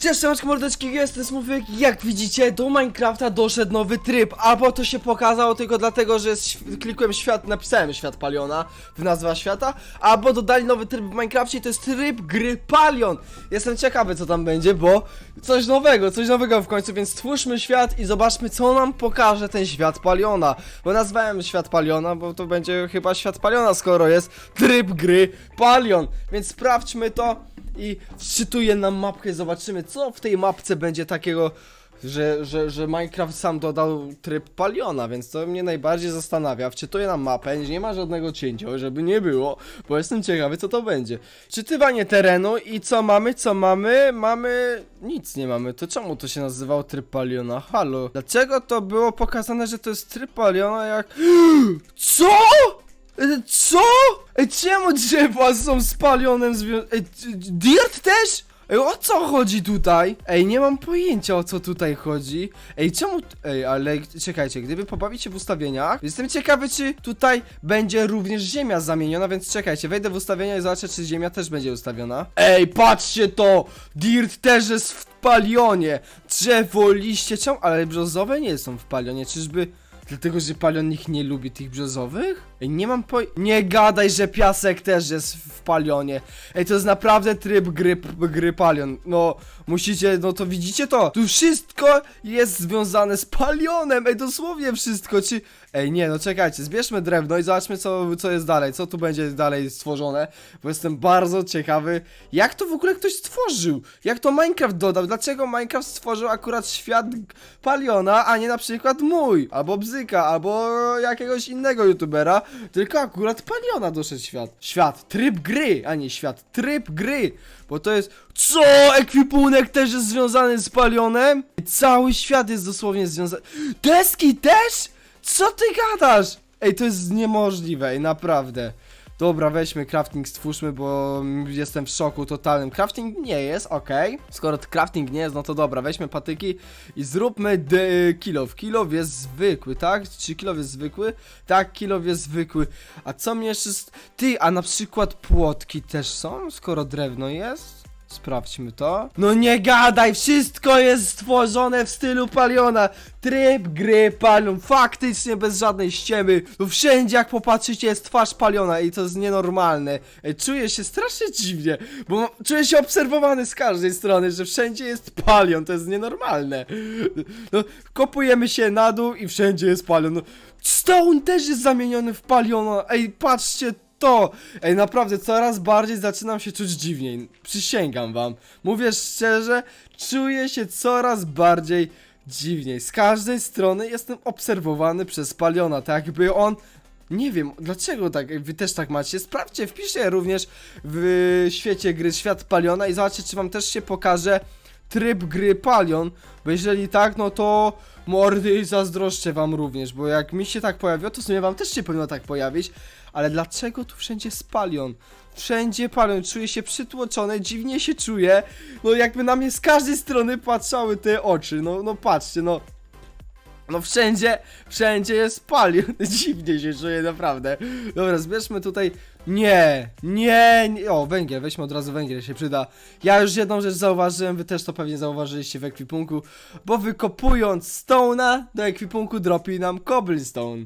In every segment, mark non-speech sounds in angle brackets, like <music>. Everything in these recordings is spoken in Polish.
Cześć, siemaneczko mordeczki, jestem Smurfik. Jak widzicie, do Minecrafta doszedł nowy tryb, albo to się pokazało tylko dlatego, że klikłem świat, napisałem świat Paliona w nazwa świata, albo dodali nowy tryb w Minecrafcie to jest tryb gry Palion. Jestem ciekawy co tam będzie, bo coś nowego, coś nowego w końcu, więc stwórzmy świat i zobaczmy co nam pokaże ten świat Paliona. Bo nazwałem świat Paliona, bo to będzie chyba świat Paliona, skoro jest tryb gry Palion. Więc sprawdźmy to i wczytuję nam mapkę, zobaczymy co w tej mapce będzie takiego, że, że, że Minecraft sam dodał tryb Paliona, więc to mnie najbardziej zastanawia. Wczytuję nam mapę, nie ma żadnego cięcia, żeby nie było, bo jestem ciekawy co to będzie. Wczytywanie terenu i co mamy, co mamy? Mamy... nic nie mamy, to czemu to się nazywało tryb Paliona? Halo? Dlaczego to było pokazane, że to jest tryb Paliona jak... <gasps> CO?! E, Co? Ej, czemu drzewa są spalone zwią... Ej, dirt też? Ej, o co chodzi tutaj? Ej, nie mam pojęcia o co tutaj chodzi. Ej, czemu... Ej, ale czekajcie, gdyby pobawić się w ustawieniach, jestem ciekawy, czy tutaj będzie również ziemia zamieniona, więc czekajcie, wejdę w ustawienia i zobaczę, czy ziemia też będzie ustawiona. Ej, patrzcie to! Dirt też jest w palionie! Drzewo, liście, czemu? Ale brzozowe nie są w palionie, czyżby... Dlatego, że palion nie lubi tych brzozowych? Nie mam po... Nie gadaj, że piasek też jest w palionie. Ej, to jest naprawdę tryb gry, gry palion. No, musicie, no to widzicie to? Tu wszystko jest związane z palionem. Ej, dosłownie wszystko. Czy... Ej, nie, no czekajcie, zbierzmy drewno i zobaczmy, co, co jest dalej. Co tu będzie dalej stworzone. Bo jestem bardzo ciekawy, jak to w ogóle ktoś stworzył. Jak to Minecraft dodał. Dlaczego Minecraft stworzył akurat świat paliona, a nie na przykład mój, albo Bzyka, albo jakiegoś innego youtubera, tylko akurat paliona doszedł świat. Świat, tryb gry, a nie świat, tryb gry, bo to jest... Co? Ekwipunek też jest związany z palionem? Cały świat jest dosłownie związany... Deski też? Co ty gadasz? Ej, to jest niemożliwe, naprawdę. Dobra, weźmy crafting, stwórzmy, bo jestem w szoku totalnym. Crafting nie jest, okej. Skoro crafting nie jest, no to dobra, weźmy patyki i zróbmy kilow. Kilow jest zwykły, tak? Czy kilow jest zwykły? Tak, kilow jest zwykły. A co mnie jeszcze... Ty, a na przykład płotki też są, skoro drewno jest? Sprawdźmy to. No nie gadaj, wszystko jest stworzone w stylu Paliona. Tryb gry Palion, faktycznie bez żadnej ściemy. No wszędzie jak popatrzycie jest twarz Paliona i to jest nienormalne. Ej, czuję się strasznie dziwnie, bo czuję się obserwowany z każdej strony, że wszędzie jest Palion, to jest nienormalne. No, kopujemy się na dół i wszędzie jest Palion. No, Stone też jest zamieniony w Paliona. Ej, patrzcie to! Ej, naprawdę, coraz bardziej zaczynam się czuć dziwniej. Przysięgam wam. Mówię szczerze, czuję się coraz bardziej dziwniej. Z każdej strony jestem obserwowany przez Paliona, tak jakby on... Nie wiem, dlaczego tak, wy też tak macie. Sprawdźcie, wpiszcie również w świecie gry Świat Paliona i zobaczcie, czy wam też się pokaże tryb gry Palion, bo jeżeli tak, no to mordy zazdroszczę wam również, bo jak mi się tak pojawiło, to w sumie wam też się powinno tak pojawić, ale dlaczego tu wszędzie jest Palion? Wszędzie Palion, czuję się przytłoczony, dziwnie się czuję, no jakby na mnie z każdej strony patrzały te oczy, no, no patrzcie, no no wszędzie, wszędzie jest palion. <laughs> Dziwnie się czuję, naprawdę. Dobra, zbierzmy tutaj. Nie, nie, nie. O, węgiel, weźmy od razu węgiel, się przyda. Ja już jedną rzecz zauważyłem, wy też to pewnie zauważyliście w ekwipunku, bo wykopując stone'a do ekwipunku dropi nam cobblestone.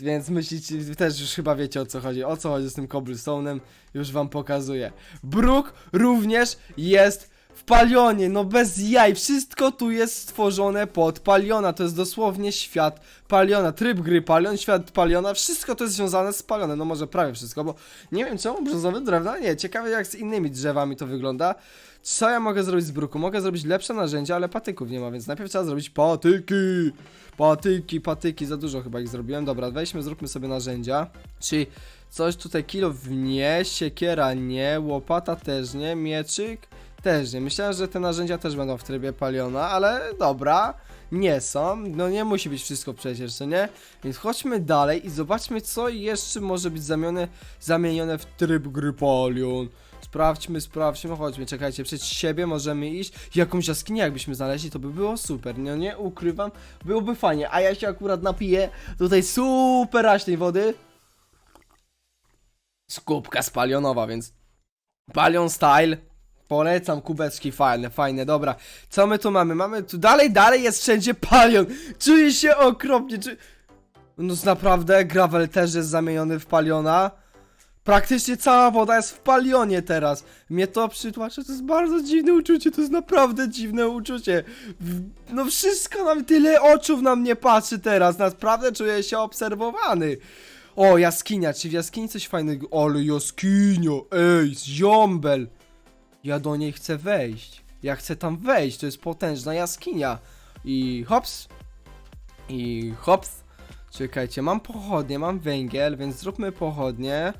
Więc myślicie, też już chyba wiecie o co chodzi. O co chodzi z tym cobblestone'em, już wam pokazuję. Bruk również jest w palionie, no bez jaj, wszystko tu jest stworzone pod paliona, to jest dosłownie świat paliona, tryb gry palion, świat paliona, wszystko to jest związane z palionem, no może prawie wszystko, bo nie wiem czemu brzozowe drewna, nie, ciekawe jak z innymi drzewami to wygląda. Co ja mogę zrobić z bruku? Mogę zrobić lepsze narzędzia, ale patyków nie ma, więc najpierw trzeba zrobić patyki. Patyki, patyki, za dużo chyba ich zrobiłem. Dobra, weźmy, zróbmy sobie narzędzia. Czyli coś tutaj kilo w nie, siekiera nie, łopata też nie, mieczyk też nie. Myślałem, że te narzędzia też będą w trybie paliona, ale dobra, nie są. No nie musi być wszystko przecież, co nie? Więc chodźmy dalej i zobaczmy, co jeszcze może być zamienione, zamienione w tryb gry palion. Sprawdźmy, sprawdźmy, chodźmy, czekajcie, przed siebie możemy iść. Jakąś jaskinię jakbyśmy znaleźli, to by było super, no nie ukrywam, byłoby fajnie. A ja się akurat napiję tutaj super raśnej wody. Skupka spalionowa, więc Palion style. Polecam kubeczki fajne, fajne, dobra. Co my tu mamy? Mamy tu dalej, dalej jest wszędzie palion. Czuję się okropnie, czy... No naprawdę, gravel też jest zamieniony w paliona. Praktycznie cała woda jest w palionie teraz. Mnie to przytłacza, to jest bardzo dziwne uczucie, to jest naprawdę dziwne uczucie. No wszystko nam, tyle oczu na mnie patrzy teraz, naprawdę czuję się obserwowany. O, jaskinia, czy w jaskini coś fajnego? Ale jaskinia, ej, ziombel. Ja do niej chcę wejść. Ja chcę tam wejść, to jest potężna jaskinia. I hops. I hops. Czekajcie, mam pochodnie, mam węgiel, więc zróbmy pochodnie.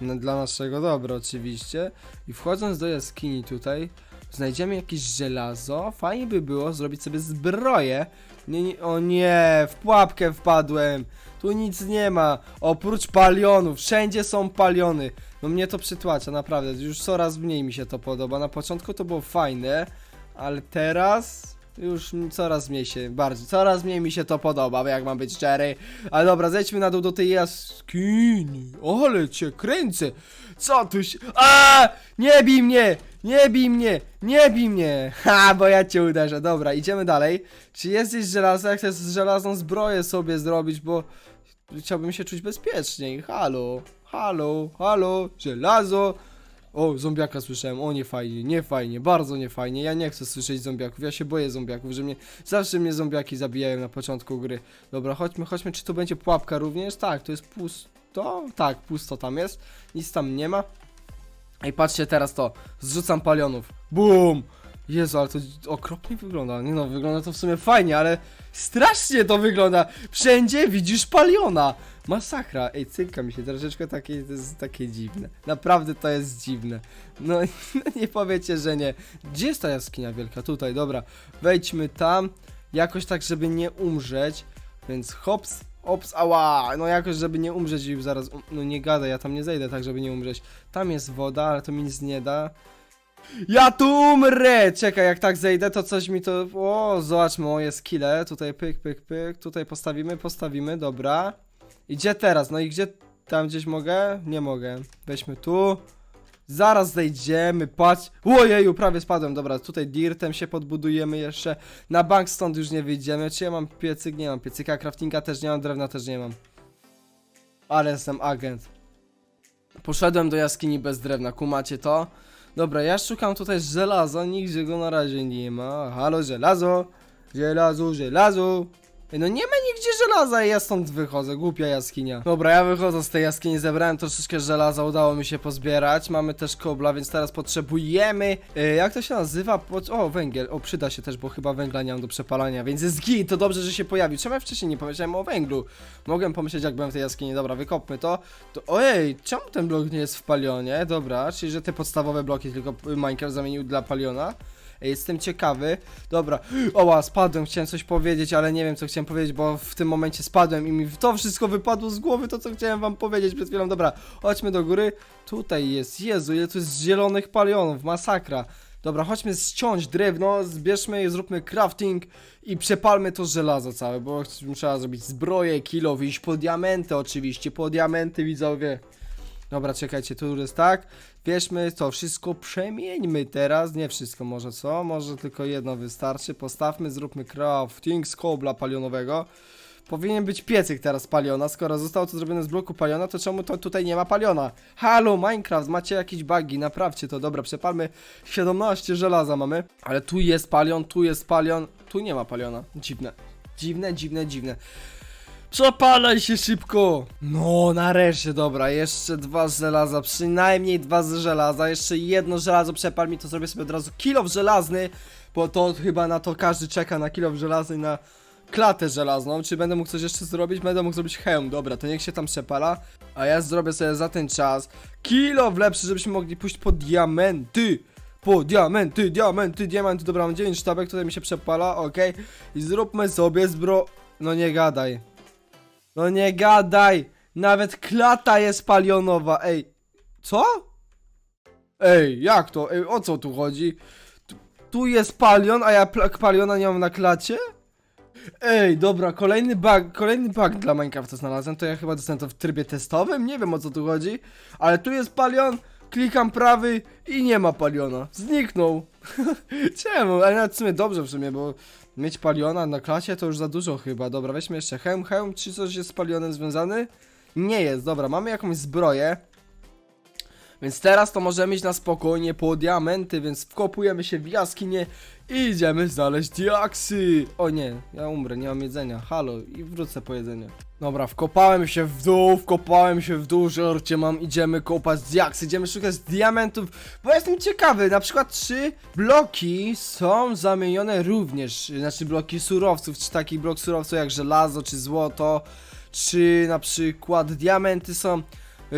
No, dla naszego dobra oczywiście. I wchodząc do jaskini tutaj, znajdziemy jakieś żelazo. Fajnie by było zrobić sobie zbroję. Nie, nie, o nie, w pułapkę wpadłem. Tu nic nie ma. Oprócz palionów, wszędzie są paliony. No mnie to przytłacza, naprawdę. Już coraz mniej mi się to podoba. Na początku to było fajne, ale teraz już coraz mniej się, bardziej, coraz mniej mi się to podoba, jak mam być szczery. Ale dobra, zejdźmy na dół do tej jaskini. Ale cię kręcę. Co tu się... A! Nie bij mnie! Nie bij mnie! Nie bij mnie! <laughs> Ha, bo ja cię uderzę. Dobra, idziemy dalej. Czy jest gdzieś żelazo? Jak chcę żelazną zbroję sobie zrobić, bo chciałbym się czuć bezpieczniej. Halo, halo, halo, żelazo. O, zombiaka słyszałem, o nie fajnie, nie fajnie, bardzo nie fajnie, ja nie chcę słyszeć zombiaków, ja się boję zombiaków, że mnie, zawsze mnie zombiaki zabijają na początku gry. Dobra, chodźmy, chodźmy, czy tu będzie pułapka również? Tak, to jest pusto, tak, pusto tam jest, nic tam nie ma. Ej, patrzcie teraz to, zrzucam palionów, BUM! Jezu, ale to okropnie wygląda, nie no, wygląda to w sumie fajnie, ale strasznie to wygląda, wszędzie widzisz paliona! Masakra, ej, cynka mi się troszeczkę takie, to jest takie dziwne. Naprawdę to jest dziwne. No <laughs> nie powiecie, że nie. Gdzie jest ta jaskinia wielka? Tutaj, dobra. Wejdźmy tam, jakoś tak, żeby nie umrzeć. Więc hops, ops, ała, no jakoś, żeby nie umrzeć i zaraz, no nie gadaj, ja tam nie zejdę tak, żeby nie umrzeć. Tam jest woda, ale to mi nic nie da. Ja tu umrę! Czekaj, jak tak zejdę, to coś mi to... O, zobaczmy moje skille. Tutaj pyk, pyk, pyk. Tutaj postawimy, postawimy, dobra. I gdzie teraz? No i gdzie... Tam gdzieś mogę? Nie mogę. Weźmy tu. Zaraz zejdziemy, patrz. Ojeju, prawie spadłem. Dobra, tutaj dirtem się podbudujemy jeszcze. Na bank stąd już nie wyjdziemy. Czy ja mam piecyk? Nie mam piecyka. Craftinga też nie mam, drewna też nie mam. Ale jestem agent. Poszedłem do jaskini bez drewna, kumacie to? Dobra, ja szukam tutaj żelaza, nigdzie go na razie nie ma. Halo, żelazo! Żelazo, żelazo! No nie ma nigdzie żelaza i ja stąd wychodzę, głupia jaskinia. Dobra, ja wychodzę z tej jaskini, zebrałem troszeczkę żelaza, udało mi się pozbierać. Mamy też kobla, więc teraz potrzebujemy... E, jak to się nazywa? Pot- O, węgiel. O, przyda się też, bo chyba węgla nie mam do przepalania, więc jest git, to dobrze, że się pojawił. Czemu ja wcześniej nie pomyślałem o węglu? Mogłem pomyśleć, jak byłem w tej jaskini. Dobra, wykopmy to. to ojej, czemu ten blok nie jest w palionie? Dobra, czyli że te podstawowe bloki tylko Minecraft zamienił dla paliona. Jestem ciekawy. Dobra. Oła, spadłem, chciałem coś powiedzieć, ale nie wiem co chciałem powiedzieć, bo w tym momencie spadłem i mi to wszystko wypadło z głowy, to co chciałem wam powiedzieć przed chwilą. Dobra, chodźmy do góry. Tutaj jest, Jezu, ile tu jest zielonych palionów, masakra. Dobra, chodźmy ściąć drewno, zbierzmy je, zróbmy crafting i przepalmy to żelazo całe, bo trzeba zrobić zbroję, kilo, iść po diamenty oczywiście, po diamenty widzowie. Dobra, czekajcie, tu już jest tak. Bierzmy to wszystko, przemieńmy teraz. Nie wszystko może, co? Może tylko jedno wystarczy. Postawmy, zróbmy crafting z kobla palionowego. Powinien być piecyk teraz paliona. Skoro zostało to zrobione z bloku paliona, to czemu to tutaj nie ma paliona? Halo, Minecraft, macie jakieś bugi? Naprawcie to. Dobra, przepalmy. 17 żelaza mamy. Ale tu jest palion, tu jest palion. Tu nie ma paliona. Dziwne. Dziwne, dziwne, dziwne. Przepalaj się szybko! No, nareszcie, dobra, jeszcze dwa żelaza, przynajmniej dwa z żelaza, jeszcze jedno żelazo przepal mi, to zrobię sobie od razu kilo żelazny, bo to chyba na to każdy czeka, na kilo żelazny, na klatę żelazną, czy będę mógł coś jeszcze zrobić? Będę mógł zrobić hełm, dobra, to niech się tam przepala, a ja zrobię sobie za ten czas kilo lepszy, żebyśmy mogli pójść po diamenty! Po diamenty, diamenty, diamenty, dobra, mam 9 sztabek, tutaj mi się przepala, okej, i zróbmy sobie zbro... No nie gadaj. No nie gadaj! Nawet klata jest palionowa, ej. Co? Ej, jak to? Ej, o co tu chodzi? Tu, tu jest palion, a ja paliona nie mam na klacie? Ej, dobra, kolejny bug, kolejny bug dla Minecrafta znalazłem, to ja chyba dostanę to w trybie testowym, nie wiem o co tu chodzi, ale tu jest palion, klikam prawy i nie ma paliona. Zniknął. <laughs> Czemu? Ale nawet w sumie dobrze w sumie, bo mieć paliona na klasie to już za dużo chyba. Dobra, weźmy jeszcze hełm, hełm. Czy coś jest z palionem związany? Nie jest, dobra, mamy jakąś zbroję. Więc teraz to możemy iść na spokojnie po diamenty, więc wkopujemy się w jaskinię i idziemy znaleźć diaksy. O nie, ja umrę, nie mam jedzenia. Halo, i wrócę po jedzenie. Dobra, wkopałem się w dół, wkopałem się w dół, żarcie mam, idziemy kopać diaksy, idziemy szukać diamentów, bo jestem ciekawy, na przykład czy bloki są zamienione również, znaczy bloki surowców, czy taki blok surowców jak żelazo, czy złoto, czy na przykład diamenty są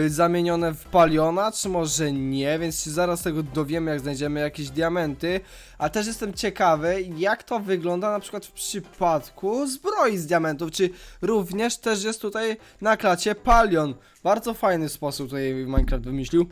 zamienione w paliona, czy może nie, więc zaraz tego dowiemy, jak znajdziemy jakieś diamenty. A też jestem ciekawy, jak to wygląda na przykład w przypadku zbroi z diamentów, czy również też jest tutaj na klacie palion. Bardzo fajny sposób tutaj Minecraft wymyślił.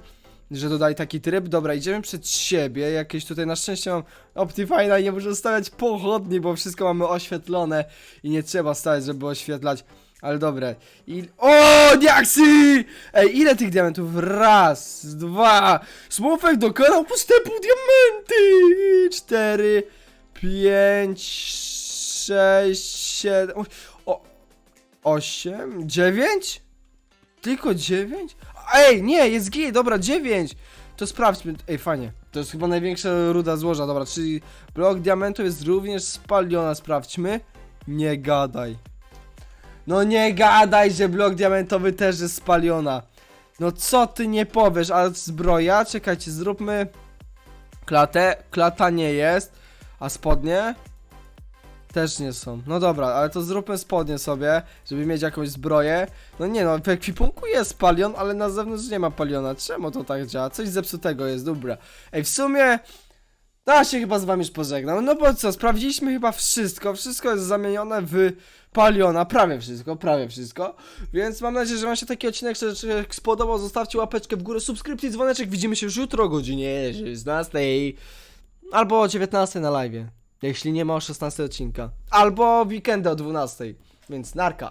Że dodali taki tryb, dobra, idziemy przed siebie, jakieś tutaj na szczęście mam Optifine'a i nie muszę stawiać pochodni, bo wszystko mamy oświetlone i nie trzeba stawiać, żeby oświetlać. Ale dobre. I... O, diaksy! Ej, ile tych diamentów? Raz, dwa. Smurfek dokonał postępu diamenty! Cztery, pięć, sześć, siedem, o, osiem, dziewięć? Tylko dziewięć? Ej, nie, jest G, dobra, dziewięć. To sprawdźmy. Ej, fajnie. To jest chyba największa ruda złoża, dobra, czyli blok diamentu jest również spaliona, sprawdźmy. Nie gadaj. No nie gadaj, że blok diamentowy też jest spaliona. No co ty nie powiesz, ale zbroja? Czekajcie, zróbmy klatę. Klata nie jest, a spodnie? Też nie są. No dobra, ale to zróbmy spodnie sobie, żeby mieć jakąś zbroję. No nie no, w ekwipunku jest palion, ale na zewnątrz nie ma paliona. Czemu to tak działa? Coś zepsutego jest, dobra. Ej, w sumie... Da się chyba z wami już pożegnam. No bo co, sprawdziliśmy chyba wszystko. Wszystko jest zamienione w paliona. Prawie wszystko, prawie wszystko. Więc mam nadzieję, że wam się taki odcinek że- spodobał. Zostawcie łapeczkę w górę, subskrypcję, dzwoneczek. Widzimy się już jutro o godzinie 16. Albo o 19 na live. Jeśli nie ma o 16 odcinka. Albo weekendy o 12. Więc narka.